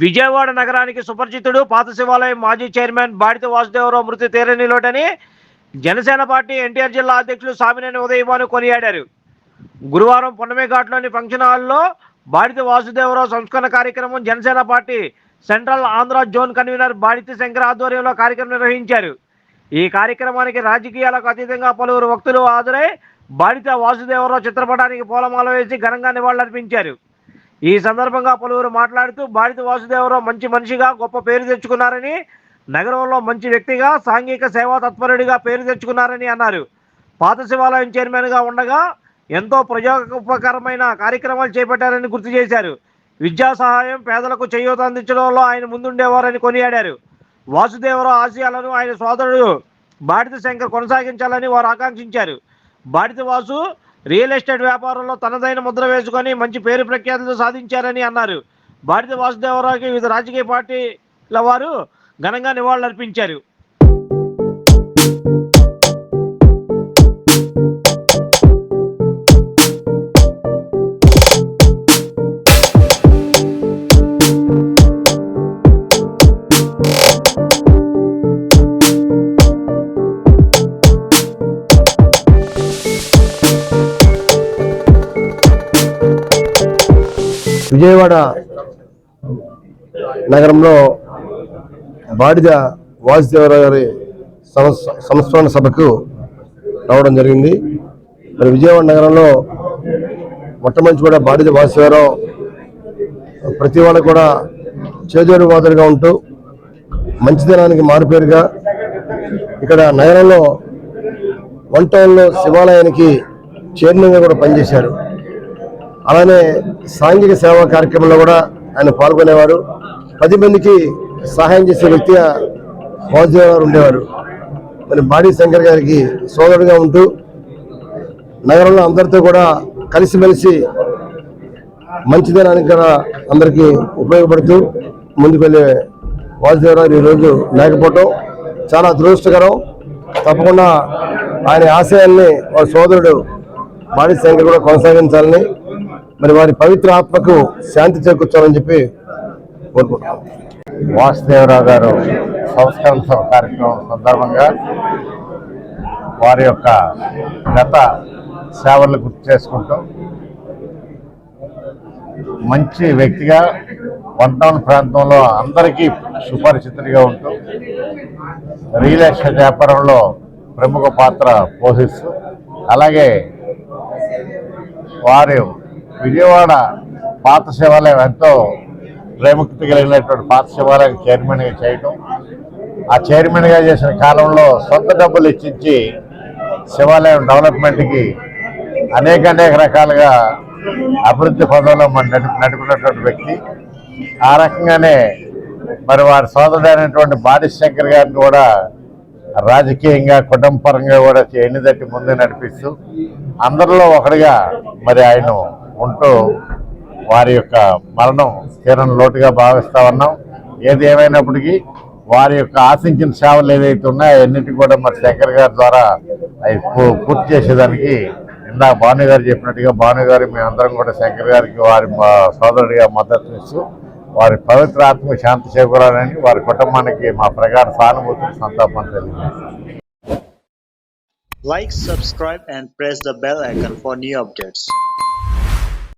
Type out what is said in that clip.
విజయవాడ నగరానికి సుపరిచితుడు పాత శివాలయం మాజీ చైర్మన్ బాడిత వాసుదేవరావు మృతి తీరని లోటని జనసేన పార్టీ ఎన్టీఆర్ జిల్లా అధ్యక్షులు సామినేని ఉదయభాను కొనియాడారు. గురువారం పొన్నమేఘాట్లోని ఫంక్షన్ హాల్లో బాడిత వాసుదేవరావు సంస్కరణ కార్యక్రమం Janasena party central Andhra zone convener Baditi Shankar ఆధ్వర్యంలో కార్యక్రమం నిర్వహించారు. ఈ కార్యక్రమానికి రాజకీయాలకు అతీతంగా పలువురు వక్తులు హాజరై బాడిత వాసుదేవరావు చిత్రపటానికి పూలమాల వేసి ఘనంగా నివాళులర్పించారు. ఈ సందర్భంగా పలువురు మాట్లాడుతూ బాడిత వాసుదేవరావు మంచి మనిషిగా గొప్ప పేరు తెచ్చుకున్నారని నగరంలో మంచి వ్యక్తిగా సాంఘిక సేవా తత్పరుడిగా పేరు తెచ్చుకున్నారని అన్నారు. పాత శివాలయం చైర్మన్గా ఉండగా ఎంతో ప్రయోగకరమైన కార్యక్రమాలు చేపట్టారని గుర్తు చేశారు. విద్యా సహాయం పేదలకు చేయూత అందించడంలో ఆయన ముందుండేవారని కొనియాడారు. వాసుదేవరావు ఆశయాలను ఆయన సోదరుడు బాడిత శంకర్ కొనసాగించాలని వారు ఆకాంక్షించారు. బాడిత వాసు రియల్ ఎస్టేట్ వ్యాపారంలో తనదైన ముద్ర వేసుకొని మంచి పేరు ప్రఖ్యాతులు సాధించారని అన్నారు. బాడిత వాసుదేవరావుకి వివిధ రాజకీయ పార్టీల వారు ఘనంగా నివాళులర్పించారు. విజయవాడ నగరంలో బాడిద వాసుదేవరావు గారి సంస్- సంస్మరణ సభకు రావడం జరిగింది. మరి విజయవాడ నగరంలో మొట్టమొదటి కూడా బాడిద వాసుదేవరావు ప్రతి వాళ్ళు కూడా చేజోడు వాదులుగా ఉంటూ మంచిదనానికి మారుపేరుగా ఇక్కడ నగరంలో వన్ టౌన్లో శివాలయానికి చైర్మన్గా కూడా పనిచేశారు. అలానే సాంఘిక సేవా కార్యక్రమంలో కూడా ఆయన పాల్గొనేవారు. పది మందికి సహాయం చేసే వ్యక్తిగా వాసుదేవ్ గారు ఉండేవారు. మరి బాడీ శంకర్ గారికి సోదరుగా ఉంటూ నగరంలో అందరితో కూడా కలిసిమెలిసి మంచిదనానికి కూడా అందరికీ ఉపయోగపడుతూ ముందుకు వెళ్ళే వాసుదేవరావు ఈరోజు లేకపోవటం చాలా దురదృష్టకరం. తప్పకుండా ఆయన ఆశయాన్ని వారి సోదరుడు బాడీ శంకర్ కూడా కొనసాగించాలని మరి వారి పవిత్ర ఆత్మకు శాంతి చేకూర్చాలని చెప్పి కోరుకుంటున్నాం. వాసుదేవరావు గారు సంస్కరణ సభ కార్యక్రమం సందర్భంగా వారి యొక్క గత సేవలు గుర్తు చేసుకుంటూ మంచి వ్యక్తిగా వన్ టౌన్ ప్రాంతంలో అందరికీ సుపరిచితుడిగా ఉంటూ రియల్ ఎస్టేట్ వ్యాపారంలో ప్రముఖ పాత్ర పోషిస్తూ అలాగే వారు విజయవాడ పాత శివాలయం ఎంతో ప్రేమక్తి కలిగినటువంటి పాత శివాలయం చైర్మన్గా చేయటం. ఆ చైర్మన్గా చేసిన కాలంలో సొంత డబ్బులు ఇచ్చించి శివాలయం డెవలప్మెంట్కి అనేక అనేక రకాలుగా అభివృద్ధి పదంలో మన నడిపి నడిపినటువంటి వ్యక్తి. ఆ రకంగానే మరి వారి సోదరుడైనటువంటి బాడి శంకర్ గారిని కూడా రాజకీయంగా కుటుంబపరంగా కూడా ఎన్నిదట్టి ముందు నడిపిస్తూ అందరిలో ఒకటిగా మరి ఆయన ఉంటూ వారి యొక్క మరణం తీరని లోటుగా భావిస్తా ఉన్నాం ఏది ఏమైనప్పటికీ వారి యొక్క ఆశించిన సేవలు ఏదైతే ఉన్నాయో అన్నిటి కూడా మరి శంకర్ గారి ద్వారా అవి పూ- పూర్తి చేసేదానికి ఇందాక భాను గారు చెప్పినట్టుగా భాను గారు మేమందరం కూడా శంకర్ గారికి వారి మా సోదరుడిగా మద్దతు ఇస్తూ వారి పవిత్ర ఆత్మ శాంతి చేకూరాలని వారి కుటుంబానికి మా ప్రగాఢ సానుభూతిని సంతాపం తెలియజేస్తాం Like, subscribe, and press the bell icon for new updates.